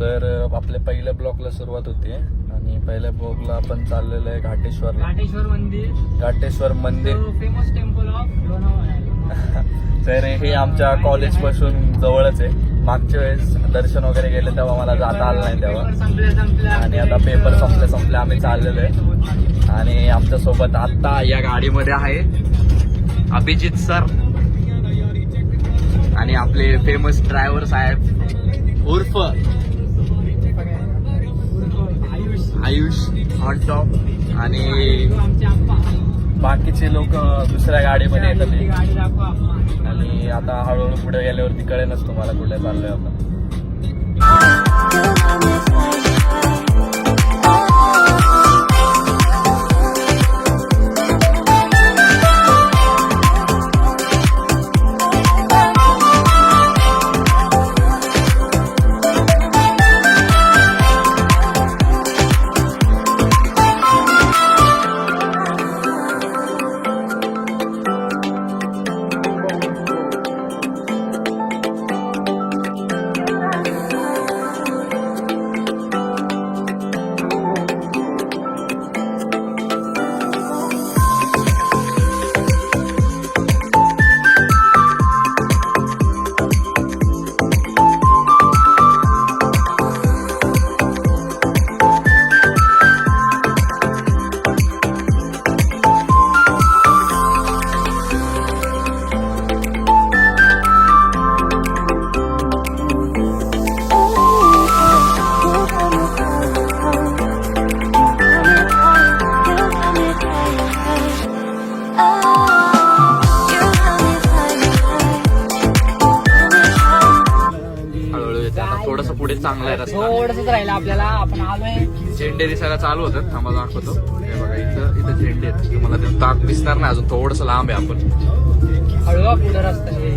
तर आपल्या पहिल्या ब्लॉकला सुरुवात होते. आणि पहिल्या ब्लॉकला आपण चाललेलो आहे घाटेश्वरला घाटेश्वर मंदिर. घाटेश्वर मंदिर. फेमस टेम्पल ऑफ तर हे आमच्या कॉलेजपासून जवळच आहे. मागच्या वेळेस दर्शन वगैरे गेले तेव्हा मला जाता आलं नाही तेव्हा. आणि आता पेपर संपले संपले आम्ही चाललेलो आहे. आणि आमच्यासोबत आता या गाडीमध्ये आहे अभिजित सर. आणि आपले फेमस ड्रायव्हर साहेब उर्फ आयुष आयुष हॉट टॉप आणि बाकीचे लोक दुसऱ्या गाडीमध्ये येतात. आणि आता हळूहळू पुढे गेल्यावरती कळेनच तुम्हाला कुठे चाललोय आपण चांगला आहे रस्ता. थोडंसंच राहिलं आपल्याला. आपण आलोय. झेंडे दिसायला चालू होतं थांबा दाखवतो. हे बघा इथं इथं झेंडे आहेत. तुम्हाला ते ताक दिसणार नाही अजून. थोडस लांब आहे आपण. हळूवा पुढे रस्ता हे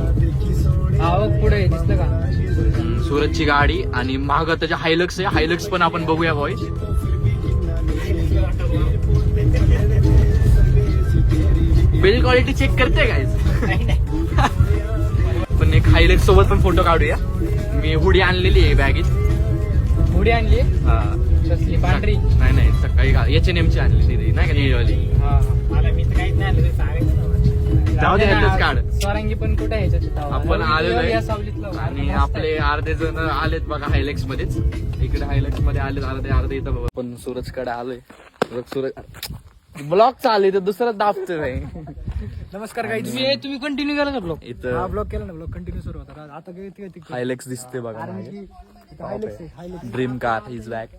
हा बघ पुढे दिसलं का? हम्म, सुरतची गाडी आणि महाग त्याच्या हायलक्स आहे हायलक्स पण आपण बघूया भाई बिल्ड क्वालिटी चेक करते काय नाही, नाही. पण एक हायलक्स सोबत पण फोटो काढूया. मी हुडी आणलेली आहे बॅगेत. पुढे आणली? हा. कसली पांढरी? नाही नाही सकाळी एच एन एम ची आणलेली ती, नाही का निळवाली हा आलं. सांगायचं जाऊ दे, ह्यातलंच काढ. स्वरांगी पण कुठे? आपण आलेलो. आणि आपले. अर्धे जण आलेत बघा हायलेक्स मध्येच. इकडे हायलेक्समध्ये आलेत अर्धे अर्धे इथं बघा. पण सूरजकडे आलोय. सूरज सूरज ब्लॉक चालू तर दुसरं दाबतोय. नमस्कार काही तुम्ही तुम्ही कंटिन्यू केला ना ब्लॉग इथं ब्लॉग केला ना ब्लॉग कंटिन्यू सुरू होता. आता किती किती हायलेक्स दिसते बघा हायलेक्स आहे Hilux dream car is back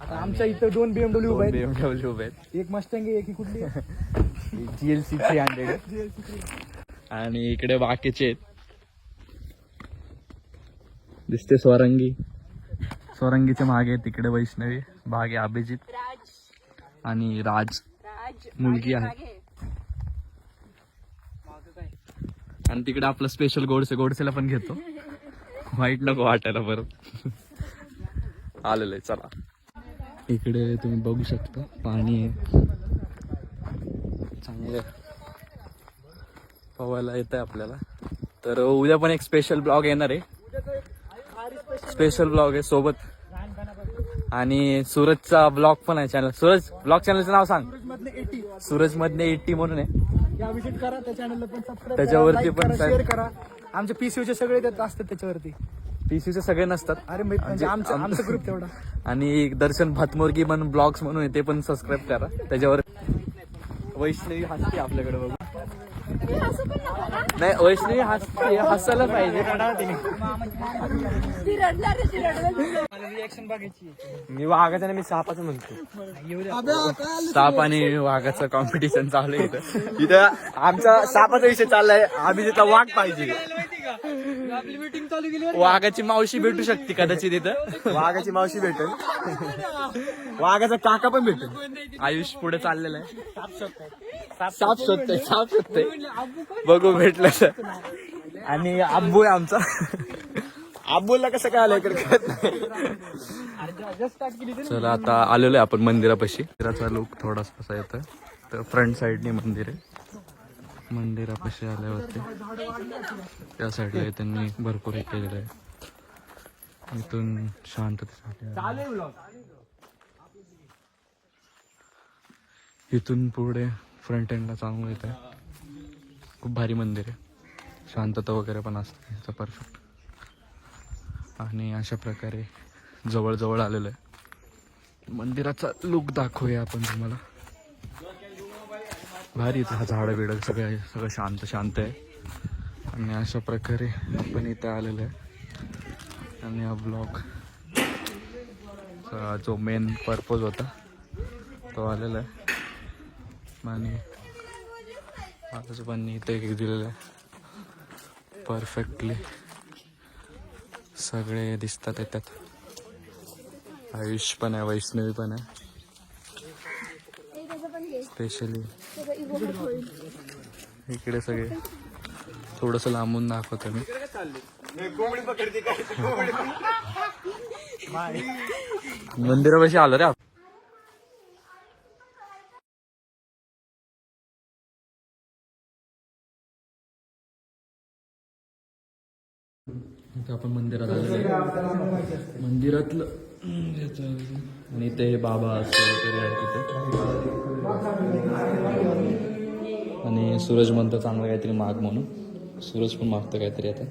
आता आमच्या इथं दोन बीएमडब्ल्यू उभे आहेत. बीएमडब्ल्यू उभे आहेत. एक मस्टँग आहे एक ही कुठली आहे? जीएलसी थ्री हंड्रेड आणि इकडे बाकीचे आहेत. दिसते स्वरंगी. स्वरंगीच्या मागे तिकडे वैष्णवी मागे अभिजित आणि राज. मुलगी आहे. आणि तिकडे आपलं स्पेशल गोडसे गोडसेला पण घेतो. वाईट नको वाटायला परत. आलेलं आहे चला. इकडे तुम्ही बघू शकता पाणी आहे. चांगलं पवायला येत आहे आपल्याला. तर उद्या पण एक स्पेशल ब्लॉग येणार आहे. स्पेशल ब्लॉग आहे सोबत. आणि सूरजचा ब्लॉग पण आहे चॅनल सूरज ब्लॉग चॅनलचं नाव सांग. मधले 80 सूरज मधने एट्टी म्हणून आहे. या विजिट करा त्या चॅनलला पण सबस्क्राईब त्याच्यावरती पण शेअर करा. आमचे पीसीयूचे सगळे त्यात असतात त्याच्यावरती. पीसीचे सगळे नसतात. अरे म्हणजे म्हणजे आमचं आमचं ग्रुप तेवढा. आणि दर्शन भातमोरगी म्हणून ब्लॉग्स म्हणून आहे, ते पण सबस्क्राईब करा. त्याच्यावर वैष्णवी हसते आपल्याकडे बघू. नाही वैष्णवी हसायला पाहिजे. रिएक्शन बघायची मी वाघाचा मी सापाचं म्हणतो. साप आणि वाघाचं कॉम्पिटिशन चालू आहे इथं. इथं आमचा सापाचा विषय चाललाय. आम्ही तिथं वाघ पाहिजे. आपली मीटिंग चालू केली वाघाची मावशी भेटू शकते कदाचित इथं. वाघाची मावशी भेटेल. वाघाचा काका पण भेटेल. आयुष पुढे चाललेलं आहे. साप शोधतोय साप शोधतोय. बघू भेटलं तर. आणि अब्बू आहे आमचा. आबोलला कसं काय आलं चला आता आलेलो आहे आपण मंदिरापाशी. मंदिराचा लुक थोडासा असा येतोय. तर फ्रंट साईडने मंदिर आहे. मंदिरापाशी आल्यावरती. त्या साईडला त्यांनी भरपूर हे केलेलं आहे. इथून शांततेसाठी इथून पुढे फ्रंट एंडला चांगलं येत आहे. खूप भारी मंदिर आहे. शांतता वगैरे पण असते. इथं परफेक्ट आणि अशा प्रकारे जवळजवळ आलेलं आहे. मंदिराचा लुक दाखवूया आपण तुम्हाला. भारी इथं. हा झाडं बिडं सगळं सगळं शांत शांत आहे. आणि अशा प्रकारे आपण इथं आलेलो आहे. आणि हा ब्लॉग जो मेन पर्पज होता तो आलेला आहे. आणि आजोबांनी इथे एक दिलेलं आहे. परफेक्टली सगळे दिसतात येतात. आयुष पण आहे वैष्णवी पण आहे. स्पेशली इकडे सगळे. थोडंसं लांबून दाखवतो मी. मंदिरापाशी आलो रे आपण. मंदिरात आलो. मंदिरातलं आणि ते बाबा असं वगैरे आहे तिथे. आणि सूरज म्हणतो चांगलं काहीतरी माग म्हणून. सूरज पण मागतं काहीतरी आता.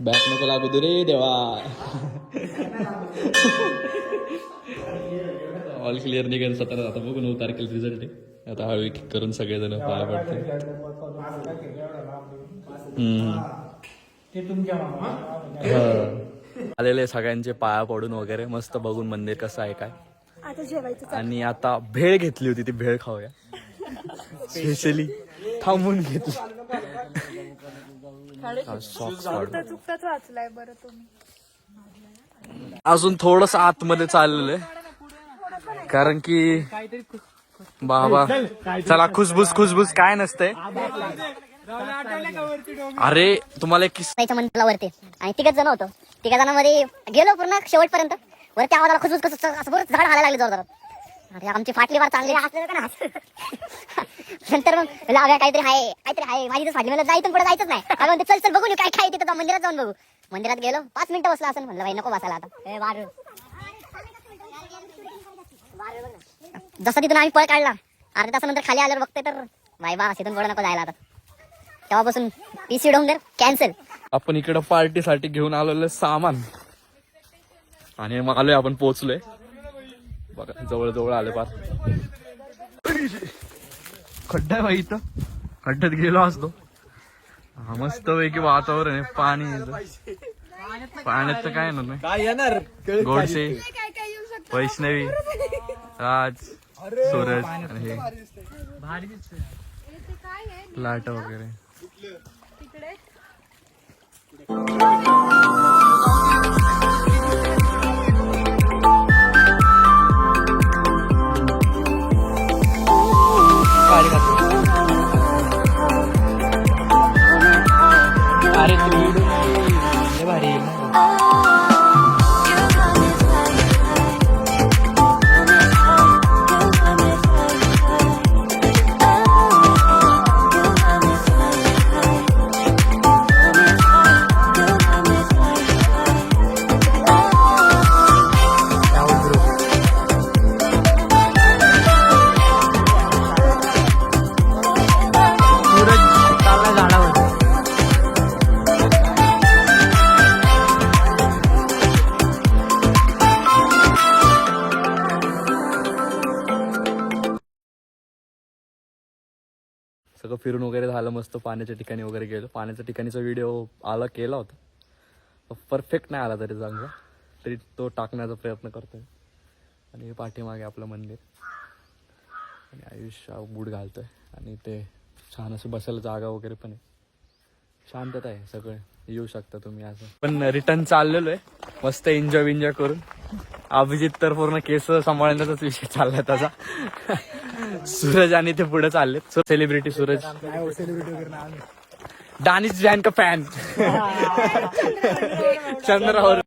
बॅक नको लागू दे रे देवा. ऑल क्लिअर निघेल सतरा. आता बघू नऊ तारखेला रिझल्ट आहे. आता हळू किक करून सगळेजण पाया पडते हम्म. हा. आलेले सगळ्यांचे पाया पडून वगैरे मस्त बघून मंदिर कसं आहे काय. आता जेवायचं आणि आता भेळ घेतली होती ती भेळ खाऊया. स्पेशली थांबून घेतली. सॉक्स काढून चुकताच वाचलाय बरं तुम्ही. अजून थोडस आतमध्ये चाललेलं आहे. कारण की बाबा चला खुसबुस खुसबुस काय नसतंय. अरे तुम्हाला एक किस्सा जायचं म्हणलं वरती. आणि तिघच जण होतो. तिघा जणांमध्ये गेलो पूर्ण शेवटपर्यंत. वरती आवाजाला खुसबुस खुस असं बरं झाड हालायला लागले जोरदार अरे आमची फाटली वार चांगली. हसले का ना नंतर मग लाव्या काहीतरी आहे काहीतरी आहे. माझी तर फाटली. मला जायचं पुढे जायचंच नाही. काय म्हणते चल चल बघू काय काय तिथं. मंदिरात जाऊन बघू. मंदिरात गेलो. पाच मिनिटं बसला असं म्हणलं बाई नको बसायला आता. ए, वार. जसं तिथून आम्ही पळ काढला. अर्ध्या तासानंतर खाली आल्यावर बघते तर बाई बा तिथून पुढे नको जायला आता. तेव्हापासून पीसी डाऊन दर कॅन्सल आपण इकडं पार्टीसाठी घेऊन आलेलं सामान. आणि मग आलोय आपण पोहोचलोय. बघा जवळ जवळ आले पार. खड्डा बाई इथं. खड्ड्यात गेलो असतो. हा मस्त पैकी वातावरण आहे पाणी. पाण्यात तर काय नाही. काय येणार? कळत गोडसे काय काय येऊ शकतं वैष्णवी राज सूरज आणि हे. भारी दिसतोय. ते काय आहे? लाट वगैरे. तिकडे सगळं फिरून वगैरे झालं मस्त पाण्याच्या ठिकाणी वगैरे गेलो. पाण्याच्या ठिकाणीचा व्हिडिओ आला केला होता. परफेक्ट नाही आला तरी चांगला. तरी तो टाकण्याचा प्रयत्न करतोय. आणि पाठीमागे आपलं मंदिर. आणि आयुष्य बूट घालतोय. आणि ते छान असं बसायला जागा वगैरे पण आहे. शांतता आहे सगळं. येऊ शकता तुम्ही असं. पण रिटर्न चाललेलो आहे. मस्त एन्जॉय विन्जॉय करून. अभिजित तर पूर्ण केस सांभाळण्याचाच विषय चाललाय त्याचा सूरज आणि ते पुढे चालले सेलिब्रिटी सूरज. दानिश जैन का फॅन चंद्रावर